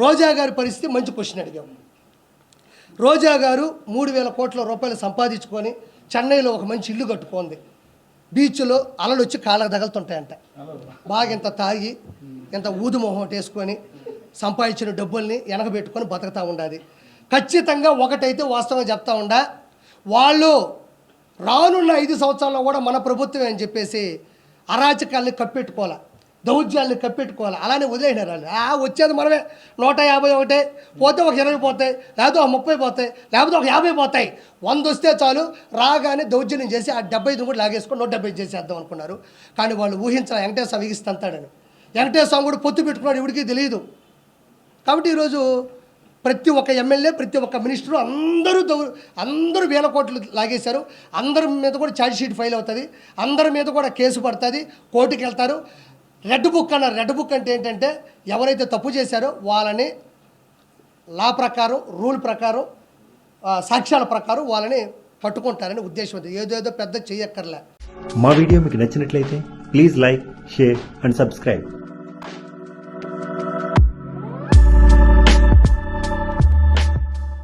రోజా గారి పరిస్థితి మంచి క్వశ్చన్ అడిగాము. రోజా గారు మూడు వేల కోట్ల రూపాయలు సంపాదించుకొని చెన్నైలో ఒక మంచి ఇల్లు కట్టుకుంది. బీచ్లో అలలు వచ్చి కాళ్ళకు తగులుతుంటాయంట. బాగా ఇంత తాగి ఇంత ఊదుమొహం వేసుకొని సంపాదించిన డబ్బుల్ని వెనకబెట్టుకొని బతుకుతూ ఉండాలి ఖచ్చితంగా ఒకటైతే వాస్తవంగా చెప్తా ఉండా వాళ్ళు రానున్న ఐదు సంవత్సరాల్లో కూడా మన ప్రభుత్వమే అని చెప్పేసి అరాచకాల్ని కప్పెట్టుకోవాలి? దౌత్యాలను కప్పెట్టుకోవాలి. అలానే వదిలేసినారు వాళ్ళు. ఆ వచ్చేది మనమే. నూట యాభై ఒకటే పోతే ఒక ఇరవై పోతాయి లేకపోతే ఒక ముప్పై పోతాయి లేకపోతే ఒక యాభై పోతాయి. వంద వస్తే చాలు. రాగానే దౌర్జన్యం చేసి ఆ డెబ్బై ఐదు కూడా లాగేసుకొని నూట డెబ్బై ఐదు చేసేద్దాం అనుకున్నారు. కానీ వాళ్ళు ఊహించాలి వెంకటేశ్వర స్వామి ఇస్తాంతాడని వెంకటేశ్వర స్వామి కూడా పొత్తు పెట్టుకున్నాడు ఎవరికి తెలియదు. కాబట్టి ఈరోజు ప్రతి ఒక్క ఎమ్మెల్యే ప్రతి ఒక్క మినిస్టరు అందరూ దౌ అందరూ వేల కోట్లు లాగేశారు. అందరి మీద కూడా ఛార్జ్ షీట్ ఫైల్ అవుతుంది. అందరి మీద కూడా కేసు పడుతుంది. కోర్టుకి వెళ్తారు రెడ్ బుక్ అన్నారు రెడ్ బుక్ అంటే ఏంటంటే ఎవరైతే తప్పు చేశారో వాళ్ళని లా ప్రకారం రూల్ ప్రకారం సాక్ష్యాల ప్రకారం వాళ్ళని పట్టుకుంటారని ఉద్దేశం ఏదేదో పెద్ద చెయ్యక్కర్లే మా వీడియో మీకు నచ్చినట్లయితే please like share and subscribe.